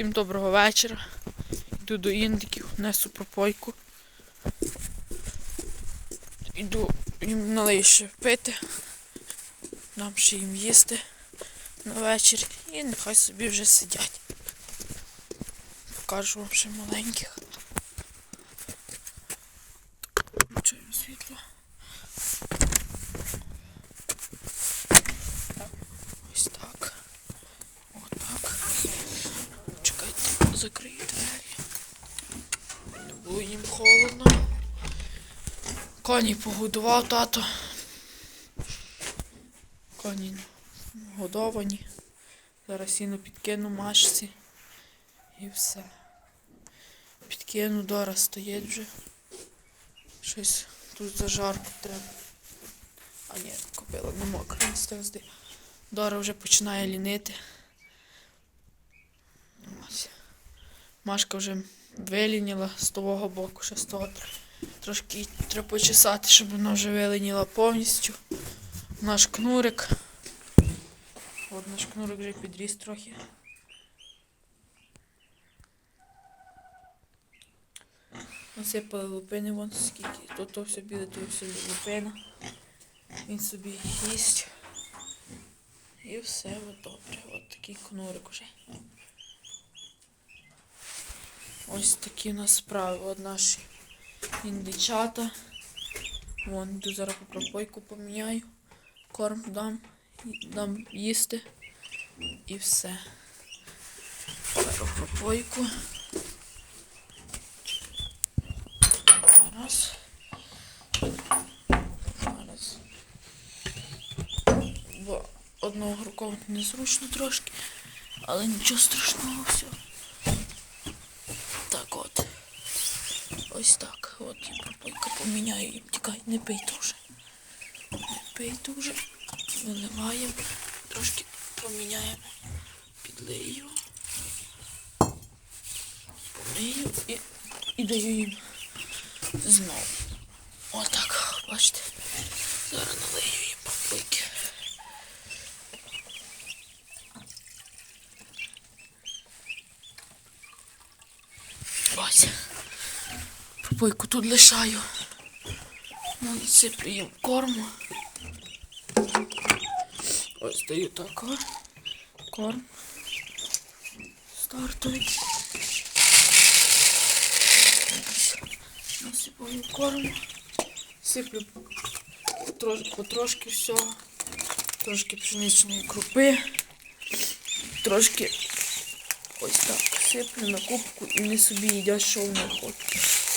Всім доброго вечора. Йду до індиків, несу пропойку. Йду їм налию ще пити. Дам ще їм їсти на вечір. І нехай собі вже сидять. Покажу вам ще маленьких. Включаємо світло. Ось так. Отак. Чекайте, закрию двері. Було їм холодно. Коні погодував тато. Коні годовані. Зараз сіно підкину машці. І все. Підкину, Дора стоїть вже. Щось тут зажарку треба. А ні, купила не мокра, не. Дора вже починає лінити. Ось. Машка вже вилініла з того боку, ще з того трошки треба почесати, щоб вона вже вилініла повністю. Наш кнурик. От наш кнурик вже підріс трохи. Насипали лупини вон скільки. Тут то все біле, то все лупина. Він собі їсть. І все добре. От такий кнурик уже. Ось такі у нас справи. От наші індичата. Вон, йду зараз по пропойку поміняю. Корм дам, дам їсти. І все. Пропойку. Зараз. Зараз. Бо одного рукою незручно трошки, але нічого страшного все. Так от. Ось так. От я пропойка поміняю тікай, не пий дуже. Не пий дуже. Виливаємо. Трошки поміняємо. Підлию. Помию і, і даю їм знову. Отак, бачите. Зараз налию їм попойки. Ось. Попойку тут лишаю. Насиплю їм корму. Ось даю так. Корм. Стартовий. Насипаю корм. Сиплю трош, потрошки всього. Трошки пшеничної крупи. Трошки ось так сиплю на кубку і вони собі їдять, що вони хочуть.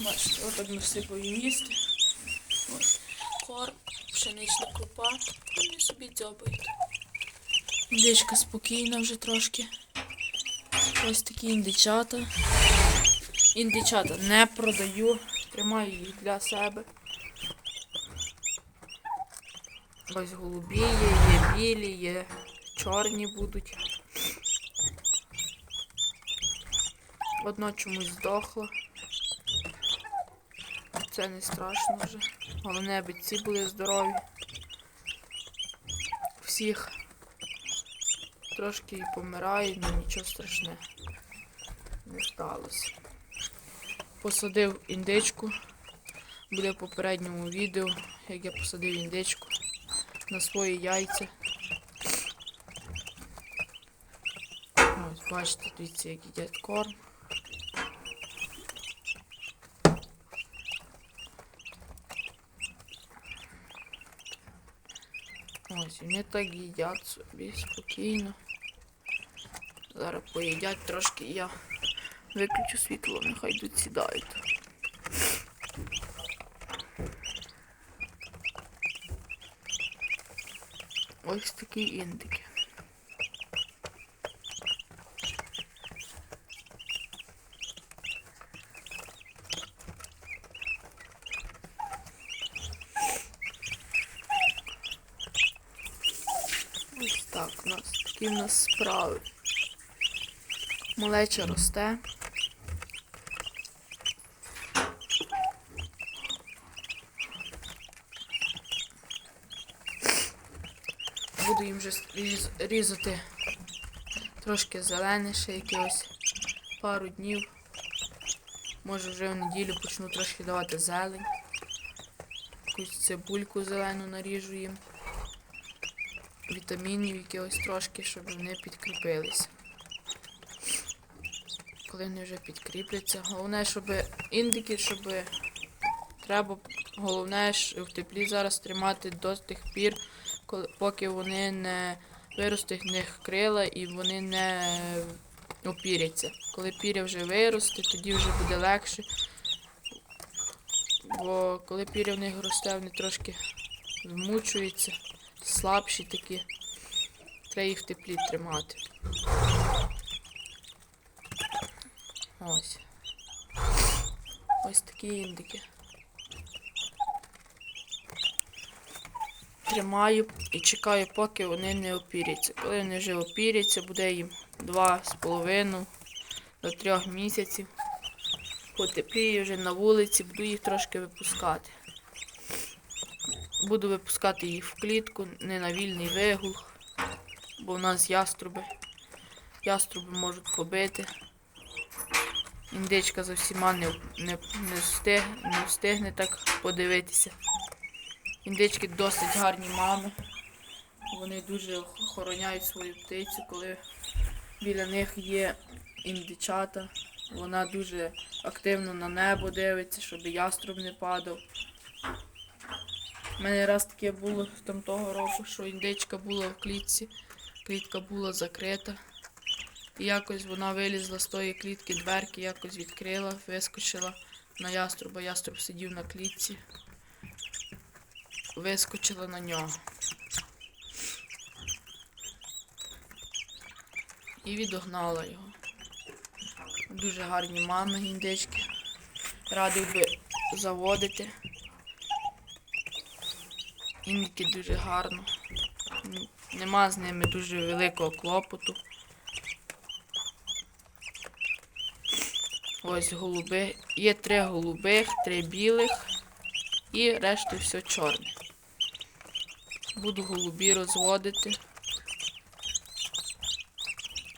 Бачите, отак насипаю їм їсти. Ось. Корм, пшенична крупа. Вони собі дзьобають. Індичка спокійна вже трошки. Ось такі індичата. Індичата не продаю, тримаю їх для себе. Ось голубі є, є білі, є чорні будуть. Одна чомусь здохла. Це не страшно вже. Головне, аби ці були здорові. Всіх трошки і але нічого страшного не сталося. Посадив індичку. Буде в попередньому відео, як я посадив індичку на свої яйця. Ось, бачите, дивіться, як їдять корм. Вони так їдять собі спокійно. Зараз поїдять трошки я виключу світло, нехай йдуть сідають. Ось такі індики. Так, у нас такі в нас справи. Малеча росте. Буду їм вже різати трошки зелене ще якихось пару днів. Може вже в неділю почну трошки давати зелень. Якусь цибульку зелену наріжу їм. Вітамінів якихось трошки, щоб вони підкріпилися. Коли вони вже підкріпляться. Головне, щоб індики, щоб треба головне в теплі зараз тримати до тих пір, поки вони не виростуть в них крила і вони не опіряться. Коли піря вже виросте, тоді вже буде легше. Бо коли піря в них росте, вони трошки змучуються, слабші такі. Треба їх в теплі тримати. Ось. Ось такі індики. Тримаю і чекаю, поки вони не опіряться. Коли вони вже опіряться, буде їм 2,5 до 3 місяців. Потепліє вже на вулиці, буду їх трошки випускати. Буду випускати їх в клітку, не на вільний вигул, бо в нас яструби. Яструби можуть побити. Індичка за всіма не, не, не, встиг, не встигне так подивитися. Індички досить гарні мами. Вони дуже охороняють свою птицю, коли біля них є індичата. Вона дуже активно на небо дивиться, щоб яструб не падав. У мене раз таке було там того року, що індичка була в клітці, клітка була закрита. І якось вона вилізла з тої клітки, дверки якось відкрила, вискочила на яструба. Яструб сидів на клітці, вискочила на нього. І відогнала його. Дуже гарні мами індички. Радив би заводити. Індики дуже гарно. Нема з ними дуже великого клопоту. Ось голуби. Є три голубих, три білих і решту все чорне. Буду голубі розводити.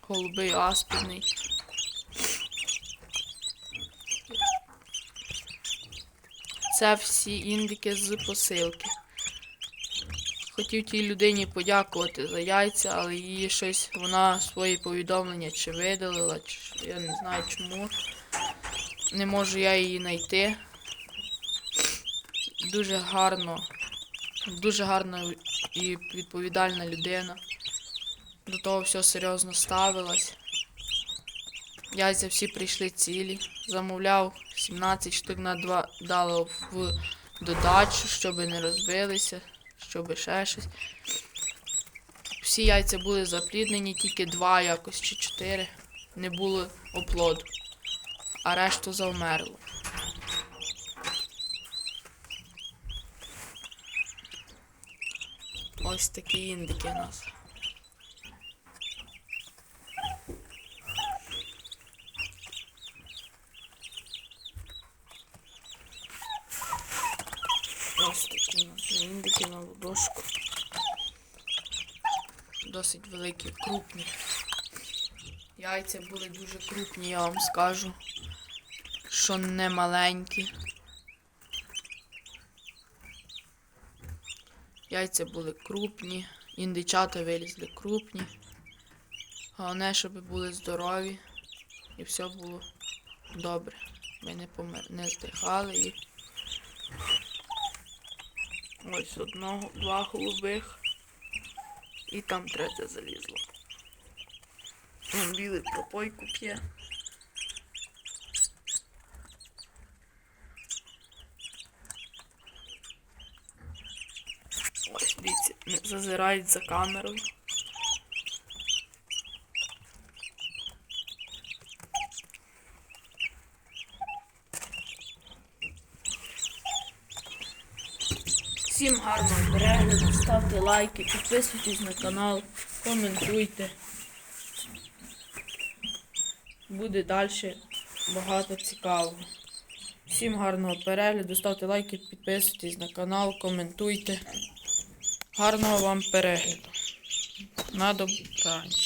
Голубий аспідний. Це всі індики з посилки. Хотів тій людині подякувати за яйця, але її щось, вона свої повідомлення чи видалила, чи я не знаю чому. Не можу я її знайти. Дуже гарно, дуже гарна і відповідальна людина. До того все серйозно ставилась. Яйця всі прийшли цілі. Замовляв 17 штук на два дала в додачу, щоб не розбилися, щоб ще щось. Всі яйця були запліднені, тільки два якось чи чотири. Не було оплоду, а решту завмерло. Ось такі індики у нас. Ось такі у нас індики на ладошку. Досить великі, крупні. Яйця були дуже крупні, я вам скажу. Що не маленькі. Яйця були крупні, індичата вилізли крупні. Головне, щоб були здорові і все було добре. Ми не помер... не здихали і ось одного, два голубих. І там третє залізло. Білий пропойку п'є. Ось, не зазирають за камерою. Всім гарного перегляду, ставте лайки, підписуйтесь на канал, коментуйте. Буде далі багато цікавого. Всім гарного перегляду, ставте лайки, підписуйтесь на канал, коментуйте. Гарного вам перегляду. На добраніч.